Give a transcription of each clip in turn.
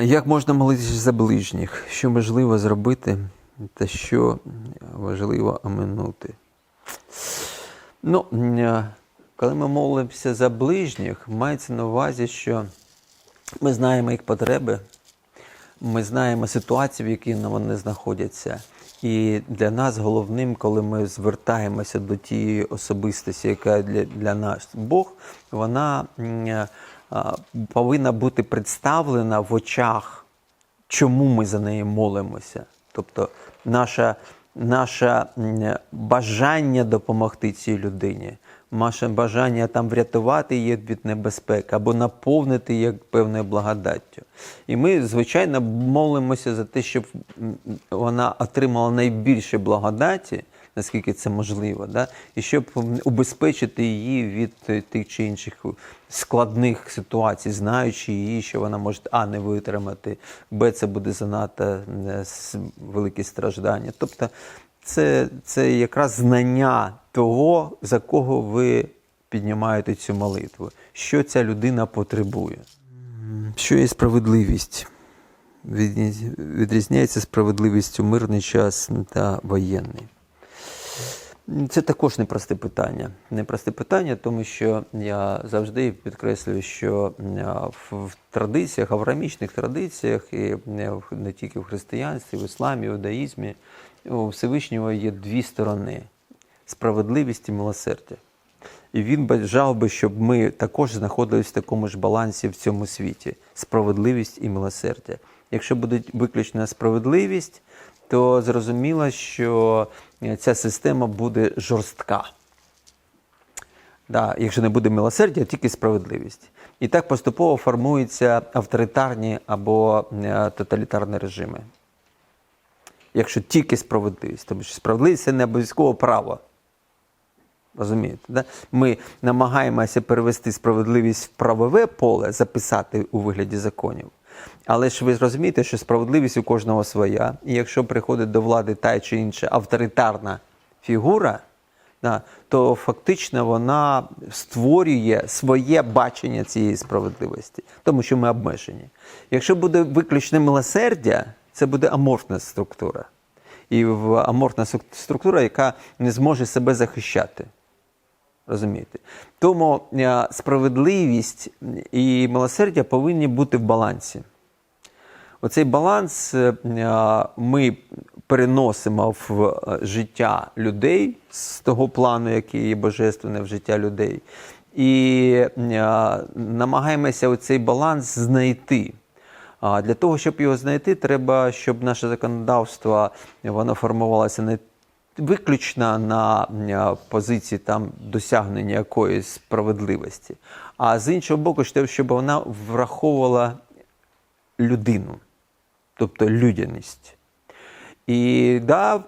Як можна молитися за ближніх? Що можливо зробити, та що важливо оминути? Ну, е, коли ми молимося за ближніх, мається на увазі, що ми знаємо їх потреби, ми знаємо ситуацію, в якій вони знаходяться. І для нас головним, коли ми звертаємося до тієї особистості, яка для, для нас Бог, вона е, повинна бути представлена в очах, чому ми за неї молимося. Тобто наша, наше бажання допомогти цій людині, наше бажання там врятувати її від небезпек або наповнити її певною благодаттю. І ми, звичайно, молимося за те, щоб вона отримала найбільше благодаті, наскільки це можливо, да? і щоб убезпечити її від е, тих чи інших складних ситуацій, знаючи її, що вона може а не витримати, б це буде занадто е, великі страждання. Тобто це, це якраз знання того, за кого ви піднімаєте цю молитву, що ця людина потребує. Що є справедливість? Відріз- Відрізняється справедливість у мирний час та воєнний. Це також непросте питання. Непросте питання, тому що я завжди підкреслюю, що в традиціях, авраамічних традиціях, і не тільки в християнстві, в ісламі, в іудаїзмі, у Всевишнього є дві сторони справедливість і милосердя. І він бажав би, щоб ми також знаходилися в такому ж балансі в цьому світі справедливість і милосердя. Якщо буде виключна справедливість, то зрозуміло, що е, ця система буде жорстка. Да, якщо не буде милосердя, а тільки справедливість. І так поступово формуються авторитарні або е, тоталітарні режими. Якщо тільки справедливість, тому що справедливість це не обов'язково право. Розумієте? Да? Ми намагаємося перевести справедливість в правове поле, записати у вигляді законів. Але ж ви розумієте, що справедливість у кожного своя. І якщо приходить до влади та чи інша авторитарна фігура, то фактично вона створює своє бачення цієї справедливості, тому що ми обмежені. Якщо буде виключне милосердя, це буде аморфна структура. І аморфна структура, яка не зможе себе захищати. Розумієте? Тому е, справедливість і милосердя повинні бути в балансі. Оцей баланс е, ми переносимо в е, життя людей з того плану, який є божественне в життя людей, і намагаємося оцей баланс знайти. А для того, щоб його знайти, треба, щоб наше законодавство воно формувалося не виключно на е, позиції там досягнення якоїсь справедливості, а з іншого боку, щоб- вона враховувала людину, тобто людяність. І да,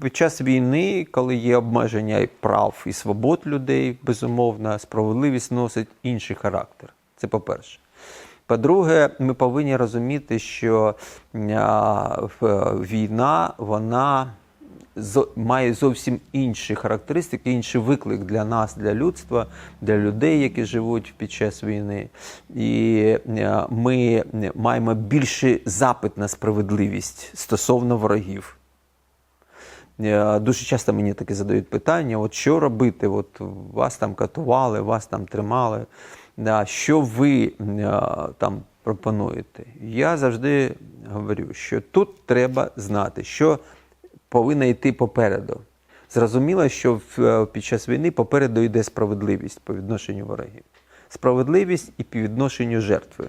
під час війни, коли є обмеження і прав і свобод людей, безумовно, справедливість носить інший характер. Це по-перше. По-друге, ми повинні розуміти, що війна вона має зовсім інші характеристики, інший виклик для нас, для людства, для людей, які живуть під час війни. І е, ми маємо більший запит на справедливість стосовно ворогів. Е, Дуже часто мені таке задають питання: от що робити? От вас там катували, вас там тримали. Да, що ви е, там пропонуєте? Я завжди говорю, що тут треба знати, що повинна йти попереду. Зрозуміло, що е, під час війни попереду йде справедливість по відношенню ворогів. Справедливість і по відношенню жертви.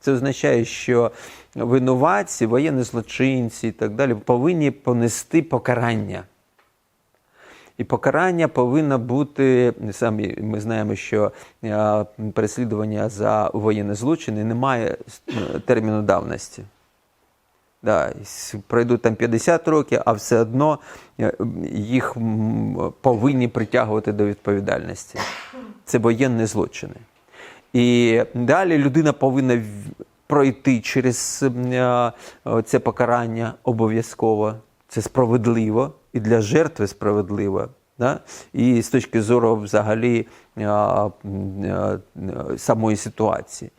Це означає, що винуватці, воєнні злочинці і так далі повинні понести покарання. І покарання повинно бути самі. Ми знаємо, що е, переслідування за воєнні злочини не має е, терміну давності. Да, пройдуть там 50 років, а все одно е, їх повинні притягувати до відповідальності. Це воєнні злочини. І далі людина повинна пройти через е, це покарання обов'язково. Це справедливо і для жертви справедливо. Да? І з точки зору взагалі е, самої ситуації.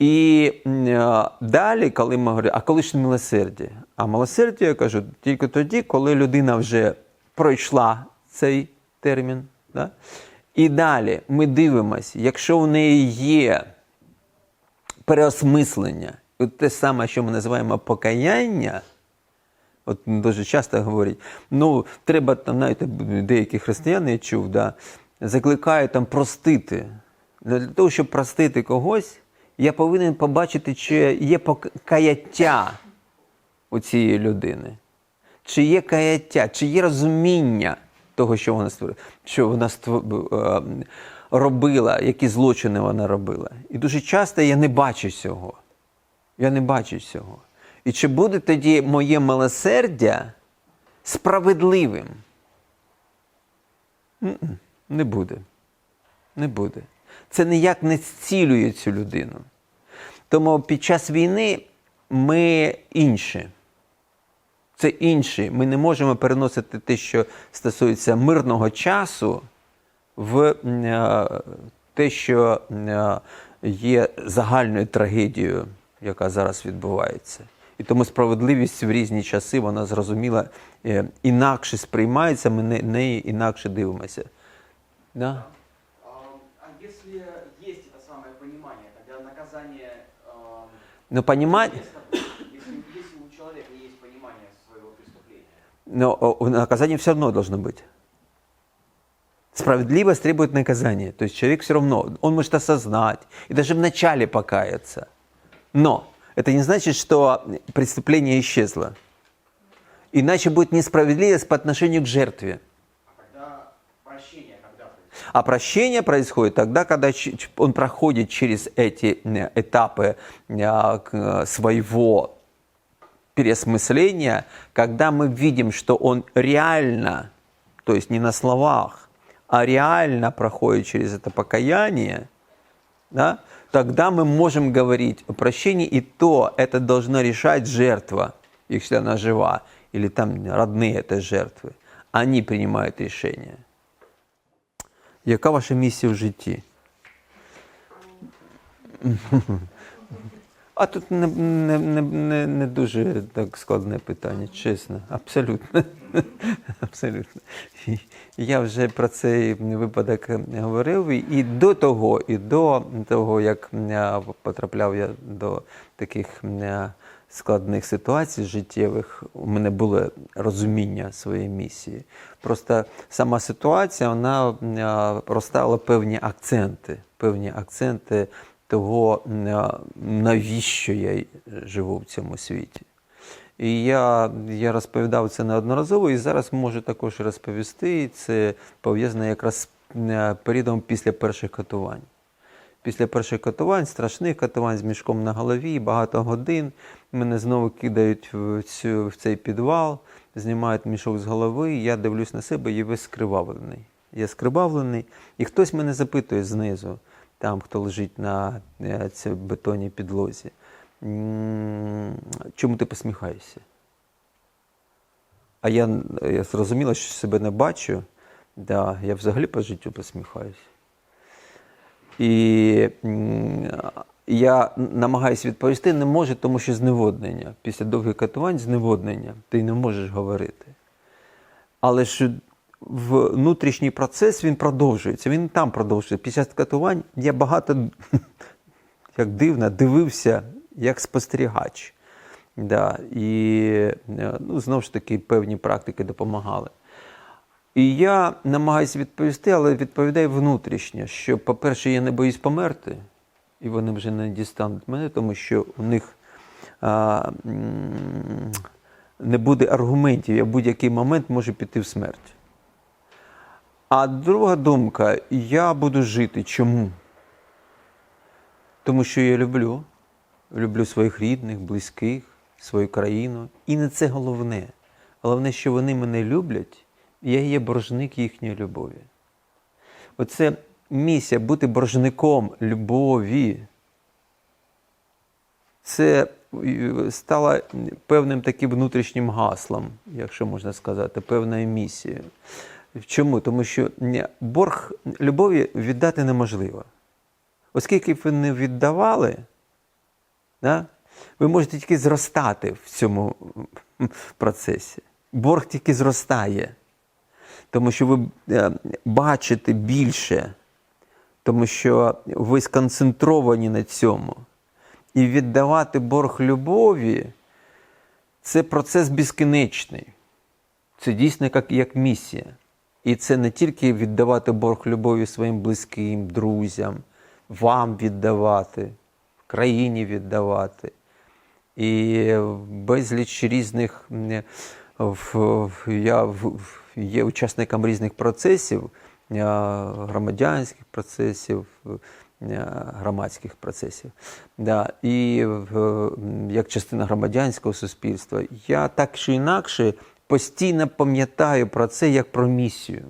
І е, далі, коли ми говоримо, а коли ж милосердя? А милосердя, я кажу, тільки тоді, коли людина вже пройшла цей термін. Да? І далі ми дивимося, якщо в неї є переосмислення, от те саме, що ми називаємо покаяння, От дуже часто говорять, ну треба там, знаєте, деякі християни я чув, да, закликають там простити. Для того, щоб простити когось, я повинен побачити, чи є покаяття у цієї людини, чи є каяття, чи є розуміння того, що вона створила, що вона е, робила, які злочини вона робила. І дуже часто я не бачу цього. Я не бачу цього. І чи буде тоді моє милосердя справедливим? Не буде. Не буде. Це ніяк не зцілює цю людину. Тому під час війни ми інші. Це інші. Ми не можемо переносити те, що стосується мирного часу, в е, те, що е, є загальною трагедією, яка зараз відбувається. І тому справедливість в різні часи, вона зрозуміла, е, інакше сприймається, ми на неї інакше дивимося. Да? Своего преступления. но наказание все равно должно быть. Справедливость требует наказания. То есть человек все равно, он может осознать и даже вначале покаяться. Но это не значит, что преступление исчезло. Иначе будет несправедливость по отношению к жертве. А тогда прощение когда происходит? А прощение происходит тогда, когда он проходит через эти этапы э, своего переосмысления, когда мы видим, что он реально, то есть не на словах, а реально проходит через это покаяние, да, тогда мы можем говорить о прощении, и то это должна решать жертва, если она жива, или там родные этой жертвы. Они принимают решение. Яка ваша місія в житті? А тут не, не, не, не, дуже так складне питання, чесно. Абсолютно. Абсолютно. Я вже про цей випадок говорив і до того, і до того, як потрапляв я до таких складних ситуацій життєвих, у мене було розуміння своєї місії. Просто сама ситуація вона розставила певні акценти, певні акценти того, навіщо я живу в цьому світі. І я, я розповідав це неодноразово, і зараз можу також розповісти. І Це пов'язано якраз з періодом після перших катувань. Після перших катувань, страшних катувань з мішком на голові, багато годин. Мене знову кидають в, цю, в цей підвал, знімають мішок з голови. Я дивлюсь на себе і весь скривавлений. Я скривавлений, і хтось мене запитує знизу, там хто лежить на е, цій бетонній підлозі. Чому ти посміхаєшся? А я, я зрозуміла, що себе не бачу. Да, я взагалі по життю посміхаюся. І я намагаюся відповісти, не можу, тому що зневоднення. Після довгих катувань зневоднення. Ти не можеш говорити. Але ж внутрішній процес він продовжується, він там продовжується. Під час катувань я багато, як дивно, дивився як спостерігач. Да, і ну, знову ж таки певні практики допомагали. І я намагаюся відповісти, але відповідаю внутрішньо, що, по-перше, я не боюсь померти, і вони вже не дістануть мене, тому що у них а, не буде аргументів, я в будь-який момент можу піти в смерть. А друга думка, я буду жити. Чому? Тому що я люблю. Люблю своїх рідних, близьких, свою країну. І не це головне. Головне, що вони мене люблять, я є боржник їхньої любові. Оце місія бути боржником любові. Це е, стало певним таким внутрішнім гаслом, якщо можна сказати, певною місією. Чому? Тому що борг любові віддати неможливо. Оскільки б ви не віддавали, Да? Ви можете тільки зростати в цьому процесі. Борг тільки зростає, тому що ви е, бачите більше, тому що ви сконцентровані на цьому. І віддавати борг любові це процес безкінечний. Це дійсно як, як місія. І це не тільки віддавати борг любові своїм близьким, друзям, вам віддавати, країні віддавати. І безліч різних в- я є учасником різних процесів, е, громадянських процесів, е, громадських процесів. Да. І як частина громадянського суспільства, я так чи інакше постійно пам'ятаю про це як про місію,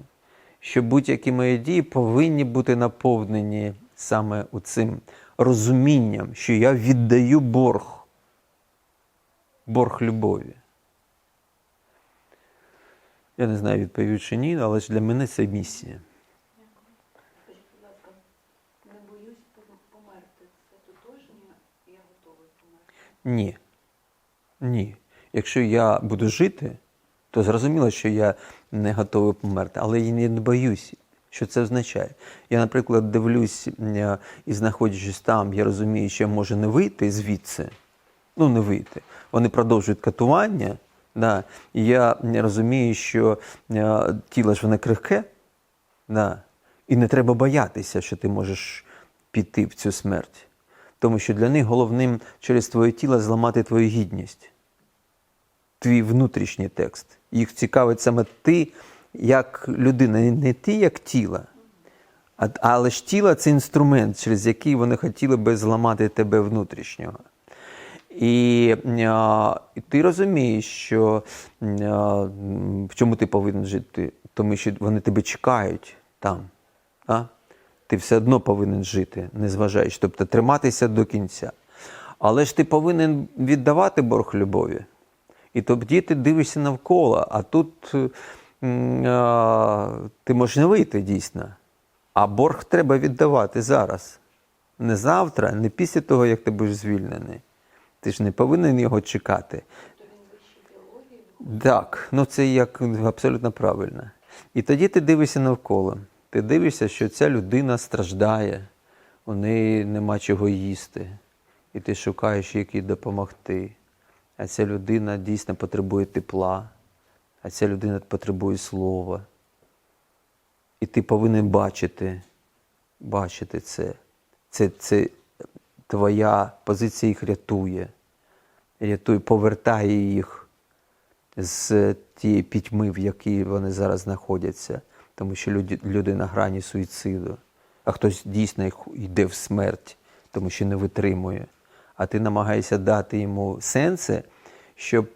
що будь-які мої дії повинні бути наповнені саме цим розумінням, що я віддаю борг борг любові. Я не знаю, відповів чи ні, але ж для мене це місія. Скажіть, будь ласка, не боюсь померти. Це тотожнє, я готовий померти. Ні. Ні. Якщо я буду жити, то зрозуміло, що я не готовий померти, але я не боюсь. Що це означає? Я, наприклад, дивлюсь е, і знаходячись там, я розумію, що я можу не вийти звідси. Ну, не вийти. Вони продовжують катування. Да, і я розумію, що е, тіло ж воно крихке, да, і не треба боятися, що ти можеш піти в цю смерть. Тому що для них головним через твоє тіло зламати твою гідність, твій внутрішній текст. Їх цікавить саме ти як людина, не ти як тіло. Але ж тіло це інструмент, через який вони хотіли би зламати тебе внутрішнього. І, ти розумієш, що в чому ти повинен жити, тому що вони тебе чекають там. А? Ти все одно повинен жити, незважаючи, тобто триматися до кінця. Але ж ти повинен віддавати борг любові. І тоді ти дивишся навколо, а тут а, ти можеш не вийти дійсно. А борг треба віддавати зараз. Не завтра, не після того, як ти будеш звільнений. Ти ж не повинен його чекати. Так, ну це як абсолютно правильно. І тоді ти дивишся навколо. Ти дивишся, що ця людина страждає, у неї нема чого їсти. І ти шукаєш, як їй допомогти. А ця людина дійсно потребує тепла, а ця людина потребує слова. І ти повинен бачити, бачити це. Це, це твоя позиція їх рятує. Рятує, повертає їх з тієї пітьми, в якій вони зараз знаходяться, тому що люди, люди на грані суїциду, а хтось дійсно йде в смерть, тому що не витримує. А ти намагаєшся дати йому сенси, щоб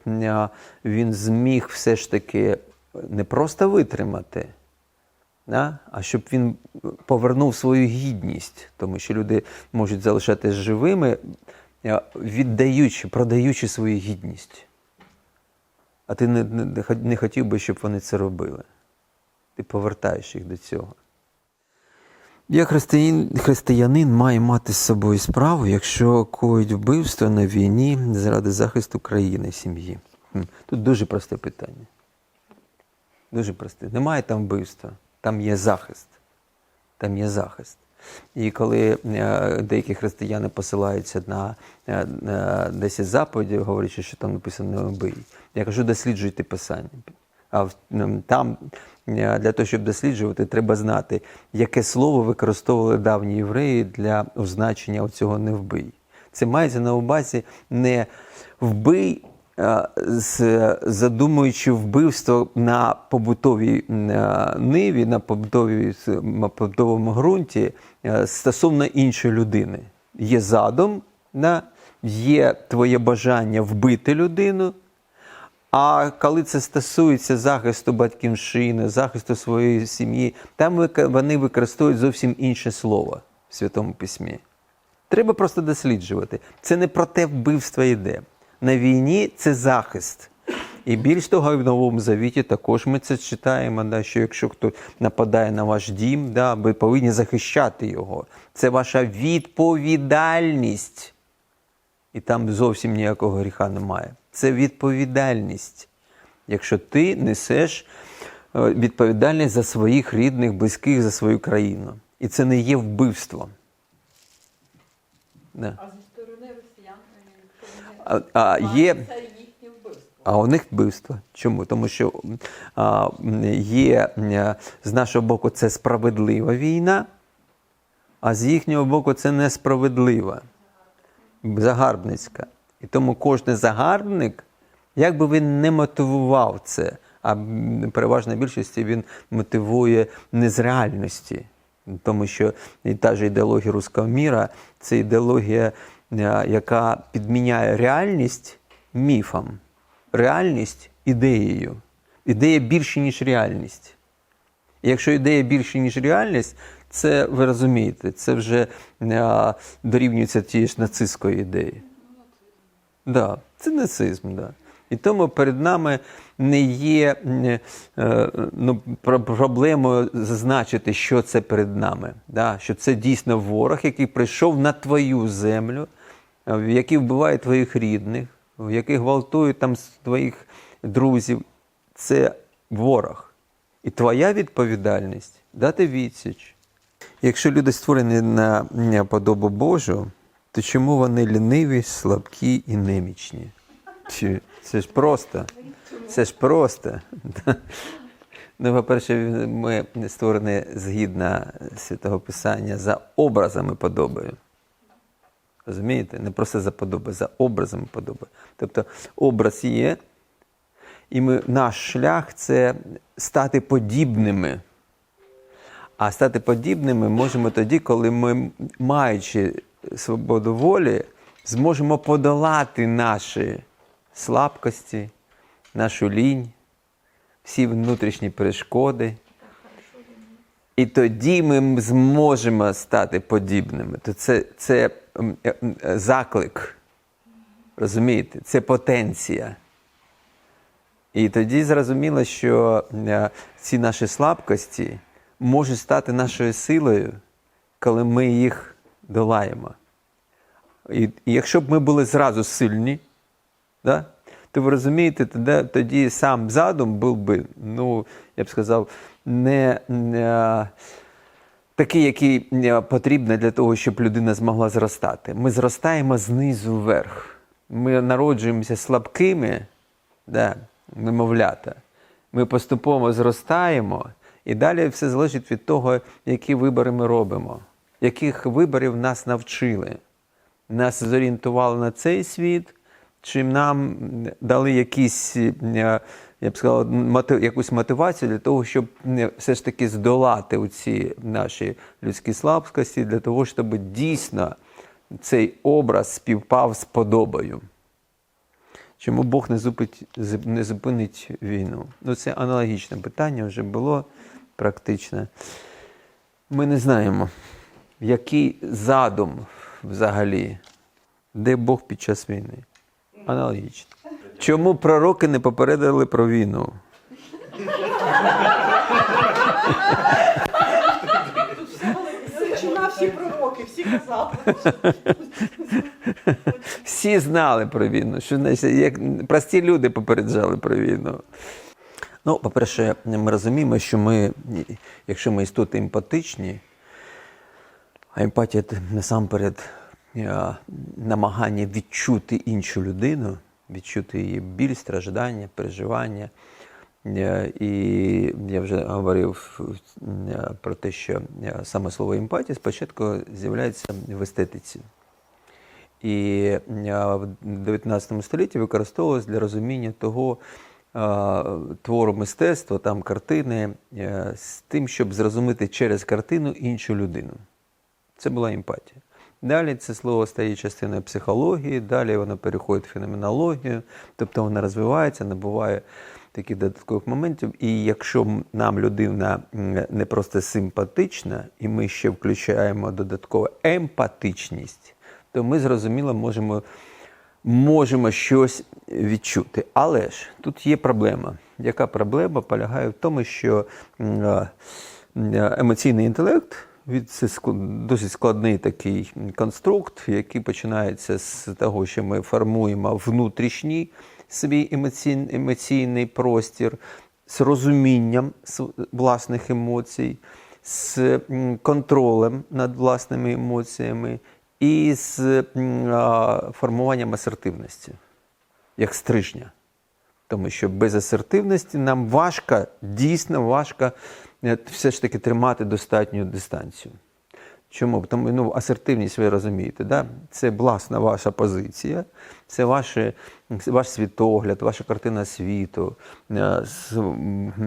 він зміг все ж таки не просто витримати, да? а щоб він повернув свою гідність, тому що люди можуть залишатися живими, е, віддаючи, продаючи свою гідність. А ти не, не, не хотів би, щоб вони це робили. Ти повертаєш їх до цього. Як християнин, християнин має мати з собою справу, якщо коїть вбивство на війні заради захисту країни, сім'ї? Тут дуже просте питання. Дуже просте. Немає там вбивства, там є захист. Там є захист. І коли е, деякі християни посилаються на, е, на 10 заповідей, говорячи, що там написано не вбий, я кажу, досліджуйте писання. А там е, для того, щоб досліджувати, треба знати, яке слово використовували давні євреї для означення цього не вбий. Це мається на увазі не вбий, е, задумуючи вбивство на побутовій е, ниві, на побутовій, на побутовому ґрунті е, стосовно іншої людини. Є задум, є твоє бажання вбити людину. А коли це стосується захисту батьківщини, захисту своєї сім'ї, там вони використовують зовсім інше слово в Святому Письмі. Треба просто досліджувати. Це не про те вбивство йде. На війні це захист. І більш того, в Новому Завіті також ми це читаємо, да, що якщо хто нападає на ваш дім, да, ви повинні захищати його. Це ваша відповідальність. і там зовсім ніякого гріха немає. Це відповідальність. Якщо ти несеш е, відповідальність за своїх рідних, близьких, за свою країну. І це не є вбивство. Да. А зі сторони росіян, е, якщо А, а, є, а у них вбивство. Чому? Тому що а, є м, з нашого боку це справедлива війна, а з їхнього боку це несправедлива, загарбницька. І тому кожен загарбник, як би він не мотивував це, а переважна більшості він мотивує не з реальності. Тому що і та ж ідеологія руського міра це ідеологія, е, яка підміняє реальність міфом, реальність ідеєю. Ідея більше, ніж реальність. І якщо ідея більше, ніж реальність, це ви розумієте, це вже е, дорівнюється тієї ж нацистської ідеї. Да, це нацизм, да. І тому перед нами не є е, ну, проблемою зазначити, що це перед нами. Да? Що це дійсно ворог, який прийшов на твою землю, е, який вбиває твоїх рідних, який гвалтує там твоїх друзів. Це ворог. І твоя відповідальність дати відсіч. Якщо люди створені на подобу Божу, то чому вони ліниві, слабкі і немічні? Чи- Це ж просто. Це ж просто. Ну, по-перше, ми створені згідно святого Писання за образами подобою. Розумієте? Не просто за подоби, за образами подоби. Тобто образ є, і ми, наш шлях це стати подібними. А стати подібними можемо тоді, коли ми, маючи свободу волі, зможемо подолати наші слабкості, нашу лінь, всі внутрішні перешкоди. І тоді ми зможемо стати подібними. То це, це е, е, заклик. Розумієте? Це потенція. І тоді зрозуміло, що е, ці наші слабкості можуть стати нашою силою, коли ми їх долаємо. І якщо б ми були зразу сильні, да, то ви розумієте, тоді, тоді сам задум був би, ну, я б сказав, не, не такий, який е, потрібний для того, щоб людина змогла зростати. Ми зростаємо знизу вверх. Ми народжуємося слабкими, да, немовлята. Ми поступово зростаємо, і далі все залежить від того, які вибори ми робимо, яких виборів нас навчили. Нас зорієнтували на цей світ, чи нам дали якісь, е, я б сказав, якусь мотивацію для того, щоб е, все ж таки здолати оці наші людські слабкості, для того, щоб дійсно цей образ співпав з подобою. Чому Бог не зупинить, не зупинить війну? Ну, це аналогічне питання вже було практично. Ми не знаємо, який задум взагалі, де Бог під час війни. Аналогічно. Чому пророки не попередили про війну? Всі пророки, всі казали. Всі знали про війну. Що значить, як прості люди попереджали про війну. Ну, по-перше, ми розуміємо, що ми, якщо ми істоти емпатичні, а емпатія насамперед намагання відчути іншу людину, відчути її біль, страждання, переживання. Е, І я вже говорив е, про те, що е, саме слово емпатія спочатку з'являється в естетиці. І е, в 19 столітті використовувалось для розуміння того е, твору мистецтва, там картини, е, з тим, щоб зрозуміти через картину іншу людину. Це була емпатія. Далі це слово стає частиною психології, далі воно переходить в феноменологію, тобто воно розвивається, набуває таких додаткових моментів. І якщо нам людина не просто симпатична, і ми ще включаємо додаткову емпатичність, то ми зрозуміло можемо, можемо щось відчути. Але ж тут є проблема. Яка проблема полягає в тому, що е, м, емоційний інтелект досить складний такий конструкт, який починається з того, що ми формуємо внутрішній свій емоційний, простір з розумінням власних емоцій, з контролем над власними емоціями і з формуванням асертивності, як стрижня. Тому що без асертивності нам важко, дійсно важко все ж таки тримати достатню дистанцію. Чому? Тому ну, асертивність, ви розумієте, да? це власна ваша позиція, це ваше, ваш світогляд, ваша картина світу. Е,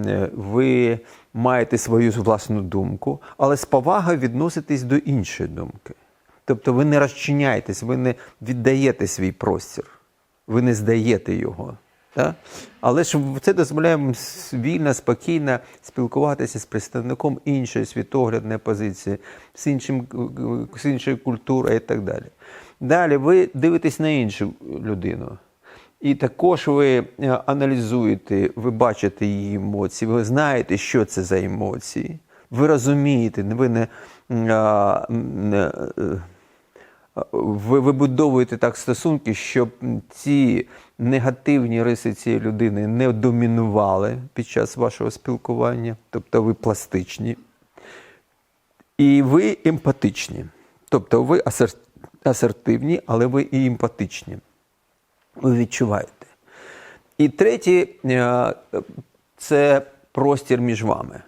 е, Ви маєте свою власну думку, але з повагою відноситесь до іншої думки. Тобто ви не розчиняєтесь, ви не віддаєте свій простір, ви не здаєте його. Так? Але ж це дозволяє вільно, спокійно спілкуватися з представником іншої світоглядної позиції, з, іншим, з іншою культурою і так далі. Далі ви дивитесь на іншу людину. І також ви е, аналізуєте, ви бачите її емоції, ви знаєте, що це за емоції. Ви розумієте, ви не, м, а, м, е, е, ви вибудовуєте так стосунки, щоб ці негативні риси цієї людини не домінували під час вашого спілкування, тобто ви пластичні. І ви емпатичні. Тобто ви асертивні, але ви і емпатичні. Ви відчуваєте. І третє е, це простір між вами.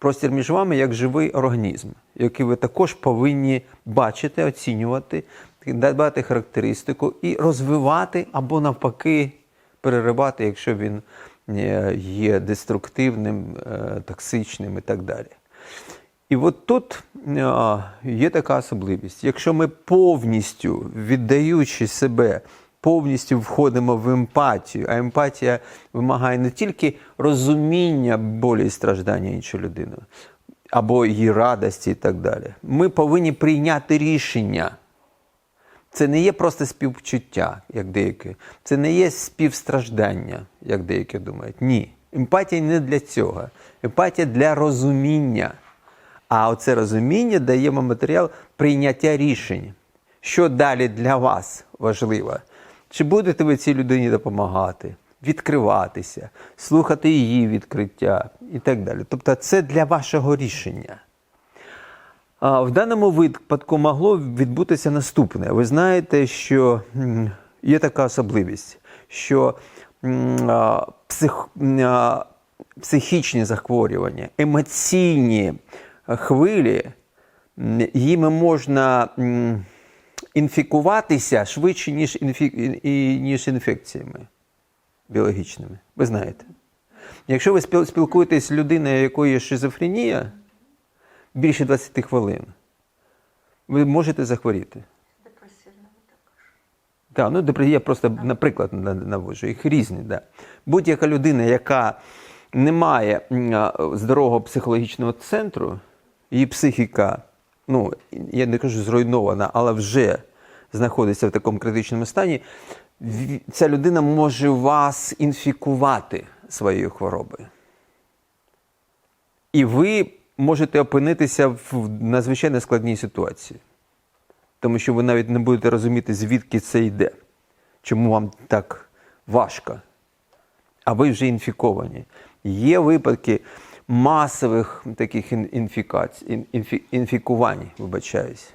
Простір між вами як живий організм, який ви також повинні бачити, оцінювати, давати характеристику і розвивати або навпаки переривати, якщо він е, є деструктивним, е, токсичним і так далі. І от тут е, є така особливість. Якщо ми повністю віддаючи себе, повністю входимо в емпатію, а емпатія вимагає не тільки розуміння болі і страждання іншої людини, або її радості і так далі. Ми повинні прийняти рішення. Це не є просто співчуття, як деякі. Це не є співстраждання, як деякі думають. Ні. Емпатія не для цього. Емпатія для розуміння. А оце розуміння дає вам матеріал прийняття рішень. Що далі для вас важливо? Чи будете ви цій людині допомагати, відкриватися, слухати її відкриття і так далі. Тобто це для вашого рішення. А В даному випадку могло відбутися наступне. Ви знаєте, що є така особливість, що псих, психічні захворювання, емоційні хвилі, м, їми можна інфікуватися швидше, ніж, інфі, ніж інфекціями біологічними. Ви знаєте. Якщо ви спіл- спілкуєтесь з людиною, якої є шизофренія, більше 20 хвилин, ви можете захворіти. Депресивними також. Так, ну депре- я просто наприклад на- наводжу, їх різні. Да. Будь-яка людина, яка не має здорового психологічного центру, її психіка, ну я не кажу зруйнована, але вже знаходиться в такому критичному стані, ця людина може вас інфікувати своєю хворобою. І ви можете опинитися в надзвичайно складній ситуації. Тому що ви навіть не будете розуміти, звідки це йде, чому вам так важко. А ви вже інфіковані. Є випадки масових таких інфікувань, вибачаюсь.